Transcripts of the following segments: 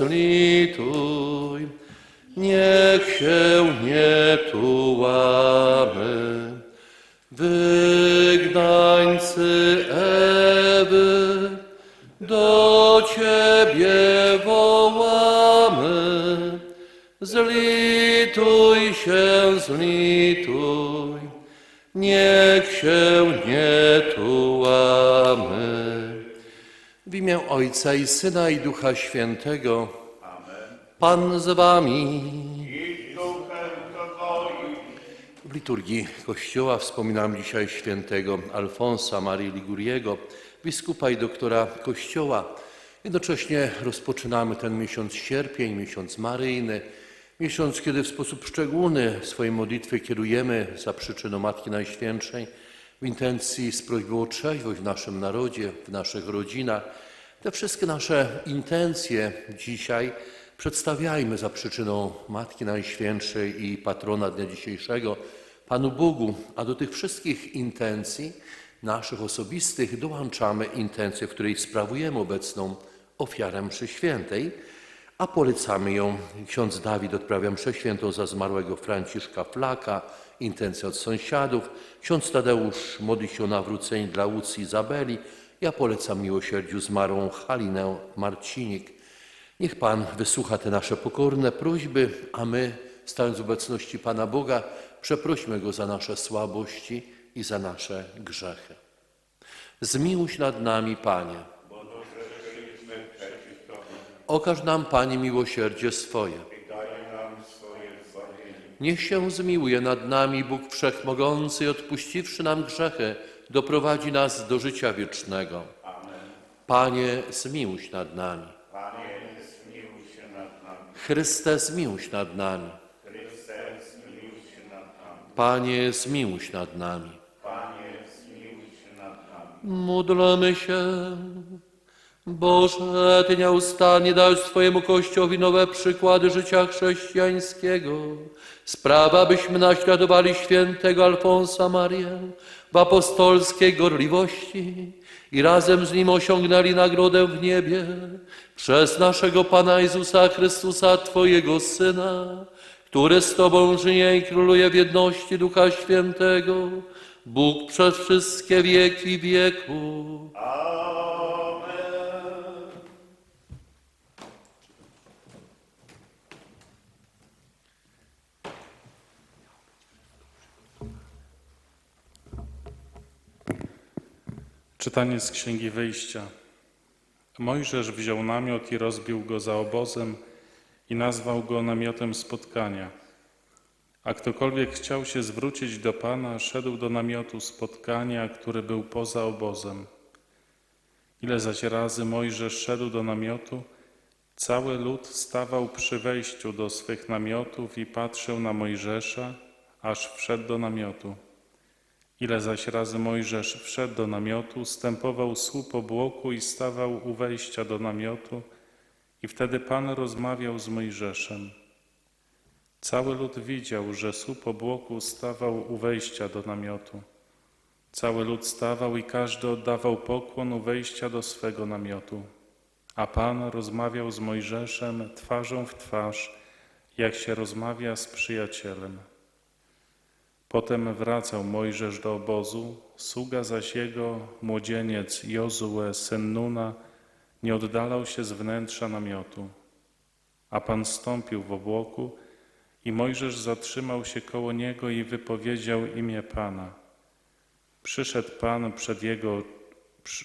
się, Ojca i Syna i Ducha Świętego. Pan z wami. i duchem. W liturgii Kościoła wspominam dzisiaj świętego Alfonsa Marii Liguriego, biskupa i doktora Kościoła. Jednocześnie rozpoczynamy ten miesiąc sierpień, miesiąc maryjny, miesiąc, kiedy w sposób szczególny swoje modlitwy kierujemy za przyczyną Matki Najświętszej w intencji z prośbą o trzeźwość w naszym narodzie, w naszych rodzinach. Te wszystkie nasze intencje dzisiaj przedstawiajmy za przyczyną Matki Najświętszej i patrona dnia dzisiejszego, Panu Bogu, a do tych wszystkich intencji naszych osobistych dołączamy intencję, w której sprawujemy obecną ofiarę mszy świętej, a polecamy ją. Ksiądz Dawid odprawia mszę świętą za zmarłego Franciszka Flaka, intencję od sąsiadów. Ksiądz Tadeusz modli się o nawrócenie dla Łucji Izabeli. Ja polecam miłosierdziu zmarłą Halinę Marcinik. Niech Pan wysłucha te nasze pokorne prośby, a my, stając w obecności Pana Boga, przeprośmy Go za nasze słabości i za nasze grzechy. Zmiłuj się nad nami, Panie. Okaż nam, Panie, miłosierdzie swoje. Niech się zmiłuje nad nami Bóg Wszechmogący odpuściwszy nam grzechy, doprowadzi nas do życia wiecznego. Panie, zmiłuj się nad nami. Chryste, zmiłuj się nad nami. Panie, zmiłuj się nad nami. Módlmy się. Boże, Ty nieustannie dałeś swojemu Kościołowi nowe przykłady życia chrześcijańskiego. Sprawa, byśmy naśladowali świętego Alfonsa Marię w apostolskiej gorliwości i razem z nim osiągnęli nagrodę w niebie przez naszego Pana Jezusa Chrystusa, Twojego Syna, który z Tobą żyje i króluje w jedności Ducha Świętego, Bóg przez wszystkie wieki wieków. Amen. Czytanie z Księgi Wyjścia. Mojżesz wziął namiot i rozbił go za obozem i nazwał go namiotem spotkania. A ktokolwiek chciał się zwrócić do Pana, szedł do namiotu spotkania, który był poza obozem. Ile zaś razy Mojżesz szedł do namiotu, cały lud stawał przy wejściu do swych namiotów i patrzył na Mojżesza, aż wszedł do namiotu. Ile zaś razy Mojżesz wszedł do namiotu, stępował słup obłoku i stawał u wejścia do namiotu, i wtedy Pan rozmawiał z Mojżeszem. Cały lud widział, że słup obłoku stawał u wejścia do namiotu. Cały lud stawał i każdy oddawał pokłon u wejścia do swego namiotu. A Pan rozmawiał z Mojżeszem twarzą w twarz, jak się rozmawia z przyjacielem. Potem wracał Mojżesz do obozu, sługa zaś jego, młodzieniec Jozue, syn Nuna, nie oddalał się z wnętrza namiotu. A Pan stąpił w obłoku i Mojżesz zatrzymał się koło niego i wypowiedział imię Pana. Przyszedł Pan przed jego, przy,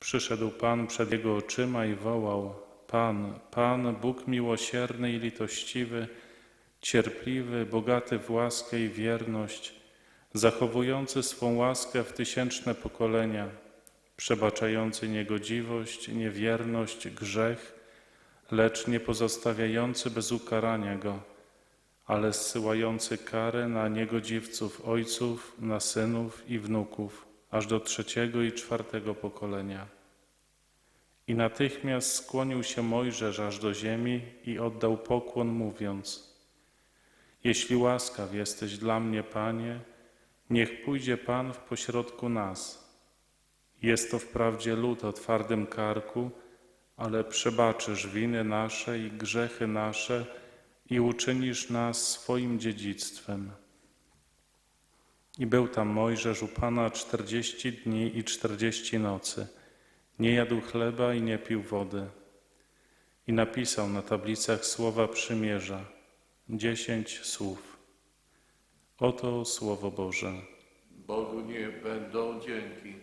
przyszedł Pan przed jego oczyma i wołał: Pan, Pan, Bóg miłosierny i litościwy, cierpliwy, bogaty w łaskę i wierność, zachowujący swą łaskę w tysięczne pokolenia, przebaczający niegodziwość, niewierność, grzech, lecz nie pozostawiający bez ukarania go, ale zsyłający karę na niegodziwców ojców, na synów i wnuków, aż do trzeciego i czwartego pokolenia. I natychmiast skłonił się Mojżesz aż do ziemi i oddał pokłon, mówiąc – Jeśli łaskaw jesteś dla mnie, Panie, niech pójdzie Pan w pośrodku nas. Jest to wprawdzie lud o twardym karku, ale przebaczysz winy nasze i grzechy nasze i uczynisz nas swoim dziedzictwem. I był tam Mojżesz u Pana czterdzieści dni i czterdzieści nocy. Nie jadł chleba i nie pił wody. I napisał na tablicach słowa przymierza, dziesięć słów. Oto Słowo Boże. Bogu nie będą dzięki.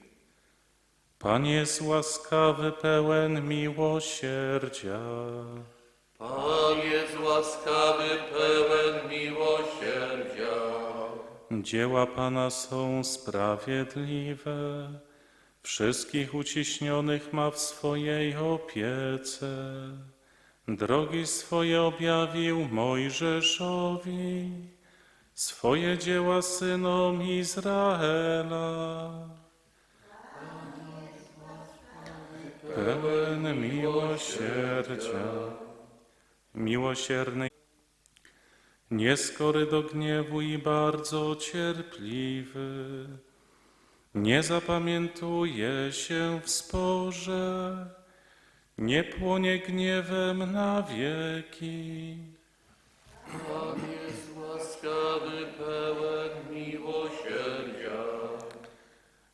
Pan jest łaskawy, pełen miłosierdzia. Pan jest łaskawy, pełen miłosierdzia. Dzieła Pana są sprawiedliwe. Wszystkich uciśnionych ma w swojej opiece. Drogi swoje objawił Mojżeszowi, swoje dzieła synom Izraela. Pełen miłosierdzia, miłosierny nieskory do gniewu i bardzo cierpliwy. Nie zapamiętuje się w sporze, nie płonie gniewem na wieki. Pan jest łaskawy, pełen miłosierdzia.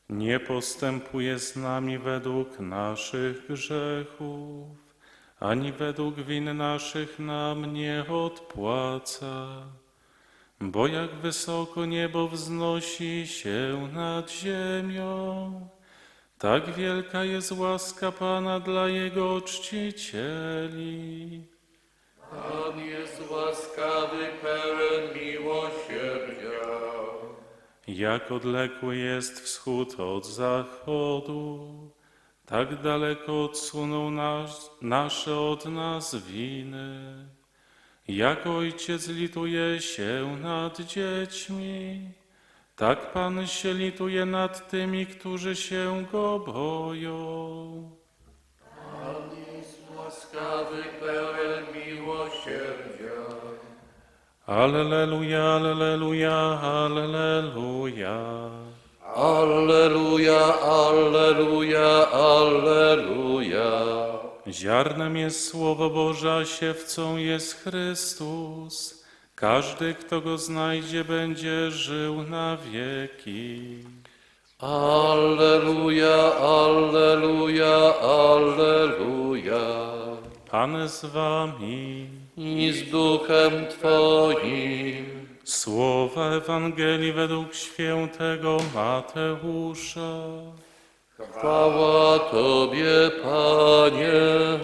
Nie postępuje z nami według naszych grzechów, ani według win naszych nam nie odpłaca. Bo jak wysoko niebo wznosi się nad ziemią, tak wielka jest łaska Pana dla Jego czcicieli. Pan jest łaskawy, pełen miłosierdzia. Jak odległy jest wschód od zachodu, tak daleko odsunął nas, nasze od nas winy. Jak ojciec lituje się nad dziećmi, tak Pan się lituje nad tymi, którzy się Go boją. Pan jest łaskawy, pełen miłosierdzia. Alleluja, alleluja, alleluja. Alleluja, alleluja, alleluja. Ziarnem jest Słowo Boże, a siewcą jest Chrystus. Każdy, kto go znajdzie, będzie żył na wieki. Alleluja, alleluja, alleluja. Pan z wami. I z duchem Twoim. Słowa Ewangelii według świętego Mateusza. Chwała Tobie, Panie.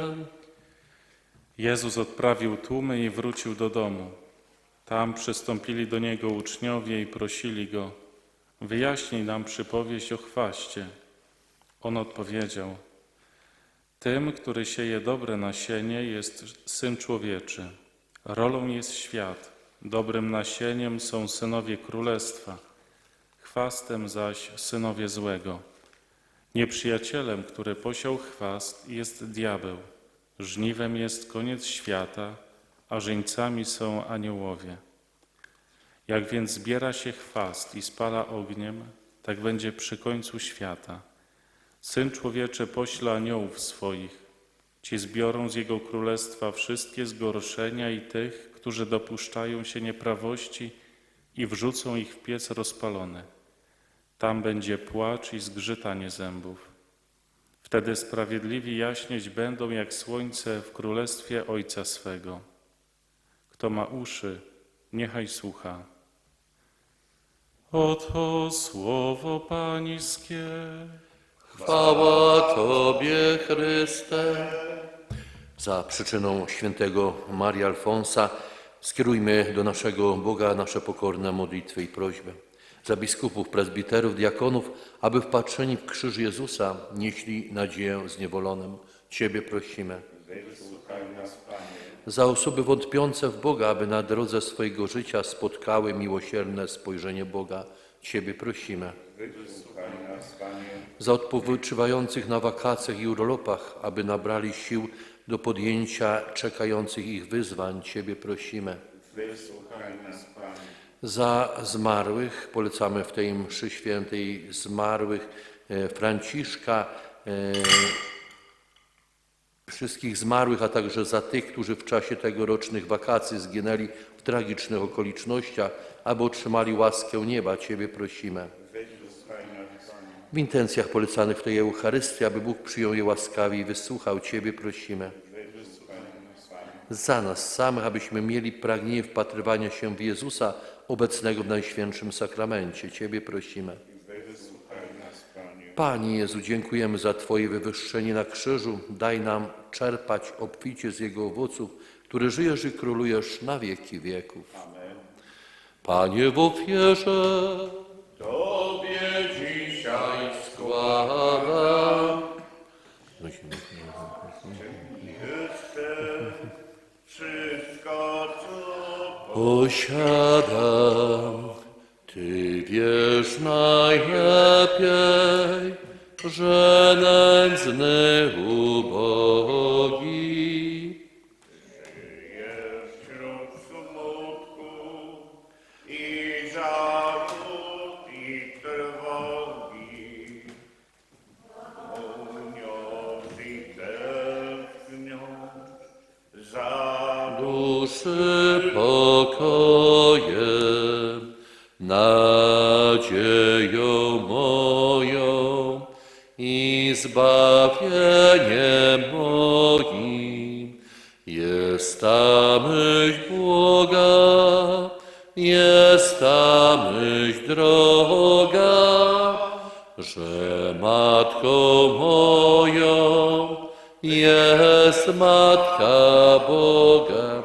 Jezus odprawił tłumy i wrócił do domu. Tam przystąpili do Niego uczniowie i prosili Go, wyjaśnij nam przypowieść o chwaście. On odpowiedział, tym, który sieje dobre nasienie, jest Syn Człowieczy. Rolą jest świat, dobrym nasieniem są synowie Królestwa, chwastem zaś synowie złego. Nieprzyjacielem, który posiał chwast, jest diabeł. Żniwem jest koniec świata, a żeńcami są aniołowie. Jak więc zbiera się chwast i spala ogniem, tak będzie przy końcu świata. Syn człowieczy pośle aniołów swoich. Ci zbiorą z jego królestwa wszystkie zgorszenia i tych, którzy dopuszczają się nieprawości i wrzucą ich w piec rozpalony. Tam będzie płacz i zgrzytanie zębów. Wtedy sprawiedliwi jaśnieć będą jak słońce w królestwie Ojca swego. Kto ma uszy, niechaj słucha. Oto słowo Pańskie. Chwała Tobie, Chryste. Za przyczyną świętego Marii Alfonsa skierujmy do naszego Boga nasze pokorne modlitwy i prośby. Za biskupów, prezbiterów, diakonów, aby wpatrzeni w krzyż Jezusa nieśli nadzieję zniewolonym. Ciebie prosimy. Wysłuchaj nas, Panie. Za osoby wątpiące w Boga, aby na drodze swojego życia spotkały miłosierne spojrzenie Boga. Ciebie prosimy. Za odpoczywających na wakacjach i urlopach, aby nabrali sił do podjęcia czekających ich wyzwań. Ciebie prosimy. Za zmarłych polecamy w tej mszy świętej zmarłych e, Franciszka, e, wszystkich zmarłych, a także za tych, którzy w czasie tegorocznych wakacji zginęli w tragicznych okolicznościach, aby otrzymali łaskę nieba. Ciebie prosimy. W intencjach polecanych w tej Eucharystii, aby Bóg przyjął je łaskawie i wysłuchał Ciebie prosimy. Za nas samych, abyśmy mieli pragnienie wpatrywania się w Jezusa obecnego w Najświętszym Sakramencie. Ciebie prosimy. Panie. Jezu, dziękujemy za Twoje wywyższenie na krzyżu. Daj nam czerpać obficie z Jego owoców, który żyjesz i królujesz na wieki wieków. Amen. Panie w ofierze Tobie dzisiaj składam. jeszcze wszystko, co Posiadam, Ty wiesz najlepiej, Женен з. Droga, że matką moją jest Matka Boga.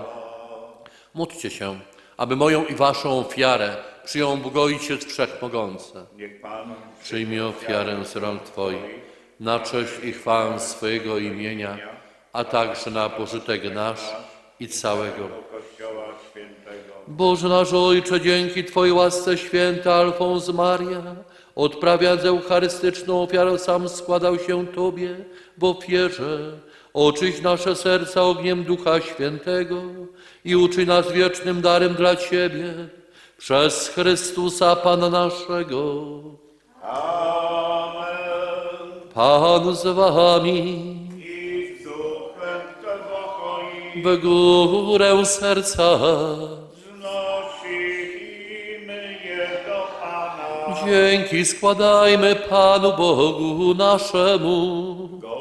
Módlcie się, aby moją i waszą ofiarę przyjął Bóg Ojciec Wszechmogący. Niech Pan Przyjmie ofiarę z rąk Twoich, na cześć i chwałę swojego imienia, a także na pożytek nasz i całego. Boże nasz Ojcze, dzięki Twojej łasce święty Alfons Maria, odprawiając eucharystyczną ofiarę, sam składał się Tobie, bo wierzę, oczyść nasze serca ogniem Ducha Świętego i uczyń nas wiecznym darem dla Ciebie, przez Chrystusa Pana naszego. Amen. Pan z Wami, I w górę serca, dzięki składajmy Panu Bogu naszemu. Godne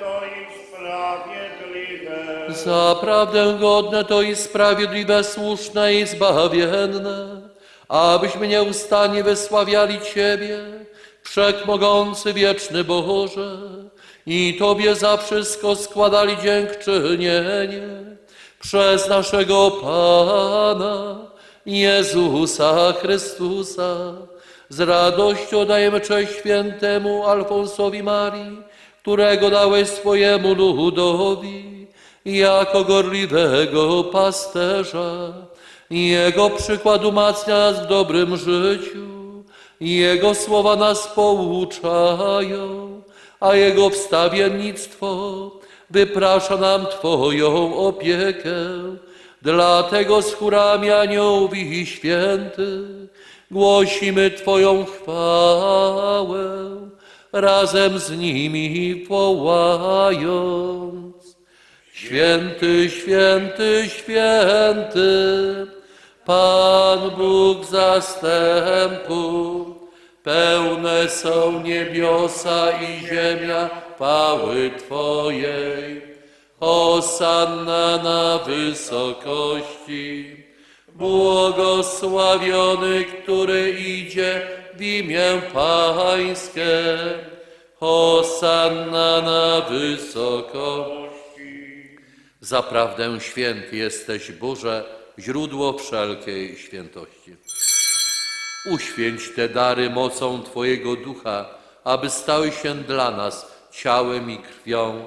to i sprawiedliwe. Zaprawdę godne to i sprawiedliwe, słuszne i zbawienne, abyśmy nieustannie wysławiali Ciebie, Wszechmogący wieczny Boże, i Tobie za wszystko składali dziękczynienie przez naszego Pana Jezusa Chrystusa. Z radością dajemy cześć świętemu Alfonsowi Marii, którego dałeś swojemu ludowi jako gorliwego pasterza. Jego przykład umacnia nas w dobrym życiu, Jego słowa nas pouczają, a Jego wstawiennictwo wyprasza nam Twoją opiekę. Dlatego z chórami aniołów i święty głosimy Twoją chwałę, razem z nimi wołając. Święty, święty, święty, Pan Bóg zastępów, pełne są niebiosa i ziemia chwały Twojej. Hosanna na wysokości, błogosławiony, który idzie w imię Pańskie. Hosanna na wysokości. Zaprawdę święty jesteś, Boże, źródło wszelkiej świętości. Uświęć te dary mocą Twojego Ducha, aby stały się dla nas ciałem i krwią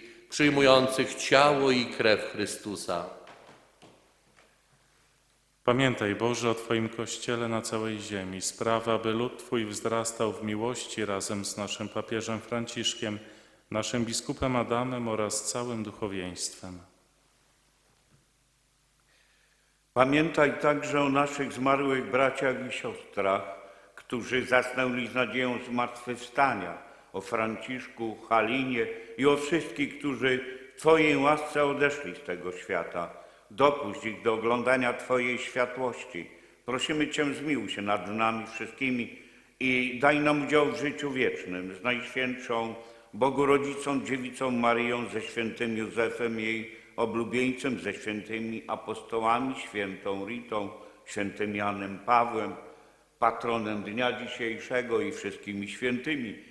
przyjmujących ciało i krew Chrystusa. Pamiętaj, Boże, o Twoim Kościele na całej ziemi. Sprawa, aby lud Twój wzrastał w miłości razem z naszym papieżem Franciszkiem, naszym biskupem Adamem oraz całym duchowieństwem. Pamiętaj także o naszych zmarłych braciach i siostrach, którzy zasnęli z nadzieją zmartwychwstania, o Franciszku, Halinie i o wszystkich, którzy Twojej łasce odeszli z tego świata. Dopuść ich do oglądania Twojej światłości. Prosimy Cię, zmiłuj się nad nami wszystkimi i daj nam udział w życiu wiecznym z Najświętszą Bogu Rodzicą, Dziewicą Maryją, ze świętym Józefem, jej oblubieńcem, ze świętymi apostołami, świętą Ritą, świętym Janem Pawłem, patronem dnia dzisiejszego i wszystkimi świętymi,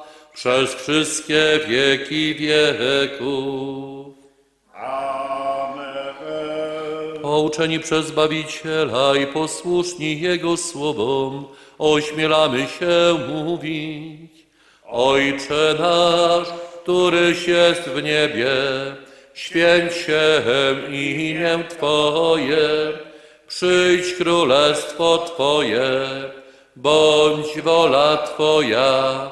przez wszystkie wieki wieków. Amen. Pouczeni przez Zbawiciela i posłuszni Jego słowom, ośmielamy się mówić. Ojcze nasz, któryś jest w niebie, święć się imię Twoje, przyjdź królestwo Twoje, bądź wola Twoja,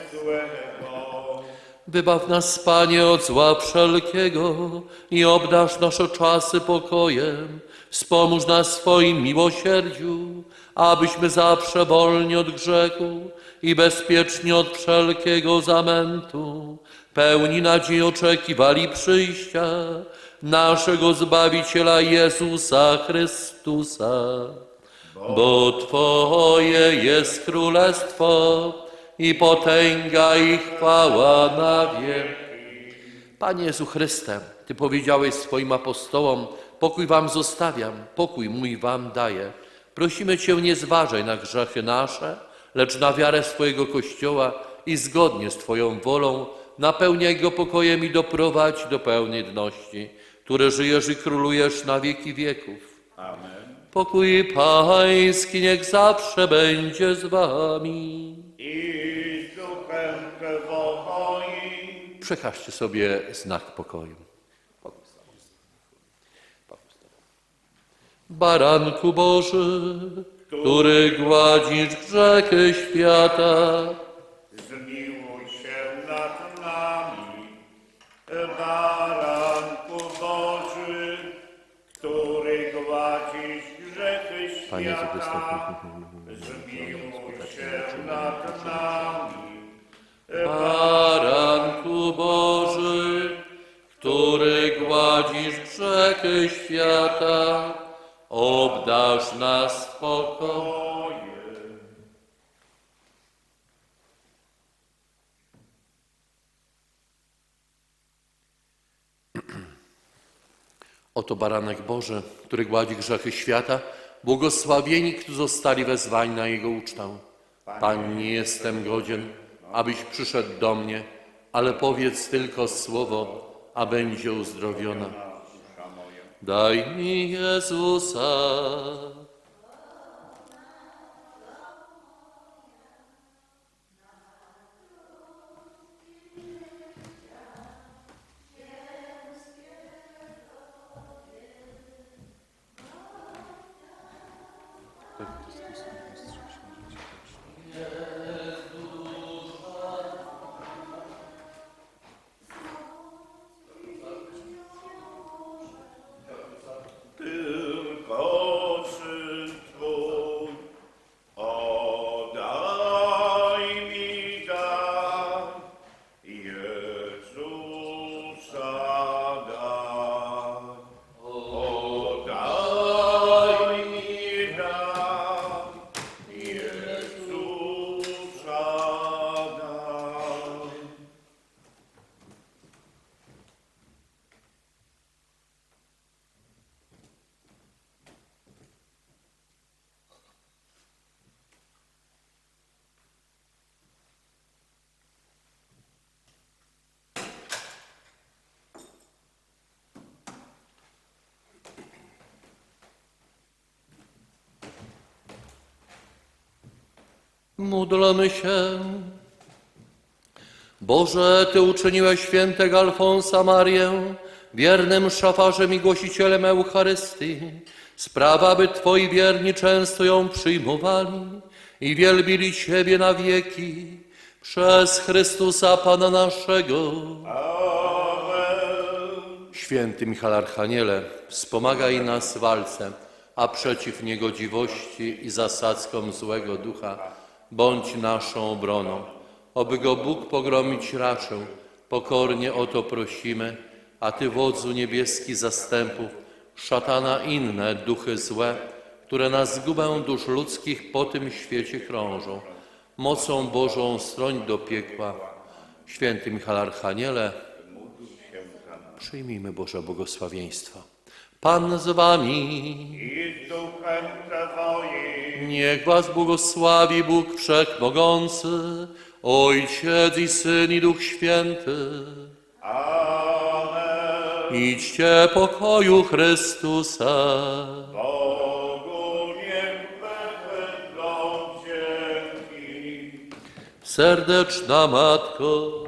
Wybaw nas, Panie, od zła wszelkiego i obdarz nasze czasy pokojem. Wspomóż nas swoim miłosierdziu, abyśmy zawsze wolni od grzechu i bezpiecznie od wszelkiego zamętu, pełni nadziei oczekiwali przyjścia naszego Zbawiciela Jezusa Chrystusa. Bo Twoje jest królestwo i potęga i chwała na wieki. Panie Jezu Chryste, Ty powiedziałeś swoim apostołom, pokój Wam zostawiam, pokój mój Wam daję. Prosimy Cię, nie zważaj na grzechy nasze, lecz na wiarę swojego Kościoła i zgodnie z Twoją wolą napełniaj go pokojem i doprowadź do pełnej jedności, które żyjesz i królujesz na wieki wieków. Amen. Pokój Pański niech zawsze będzie z Wami. Przekażcie sobie znak pokoju. Baranku Boży, który gładzisz grzechy świata. Zmiłuj się nad nami, baranku Boży, który gładzisz grzechy świata. Zmiłuj się nad nami, Baranku Boży, który gładzisz grzechy świata, obdarz nas spokojem. Oto baranek Boży, który gładzi grzechy świata, błogosławieni, którzy zostali wezwani na Jego ucztę. Panie, nie jestem godzien, abyś przyszedł do mnie, ale powiedz tylko słowo, a będzie uzdrowiona. Daj mi Jezusa. Módlmy się. Boże, Ty uczyniłeś świętego Alfonsa Marię wiernym szafarzem i głosicielem Eucharystii. Sprawa, by Twoi wierni często ją przyjmowali i wielbili Ciebie na wieki przez Chrystusa Pana naszego. Święty Michał Archaniele, wspomagaj nas w walce, a przeciw niegodziwości i zasadzkom złego ducha bądź naszą obroną. Oby go Bóg pogromić raczył, pokornie o to prosimy, a Ty, wodzu niebieski zastępów, szatana inne duchy złe, które na zgubę dusz ludzkich po tym świecie krążą, mocą Bożą stroń do piekła. Święty Michał Archaniele, Przyjmijmy Boże błogosławieństwo. Pan z wami. I duchem Twoim. Niech was błogosławi Bóg Wszechmogący, Ojciec i Syn i Duch Święty. Amen. Idźcie pokoju Chrystusa. Bogu niech będą dzięki. Serdeczna Matko,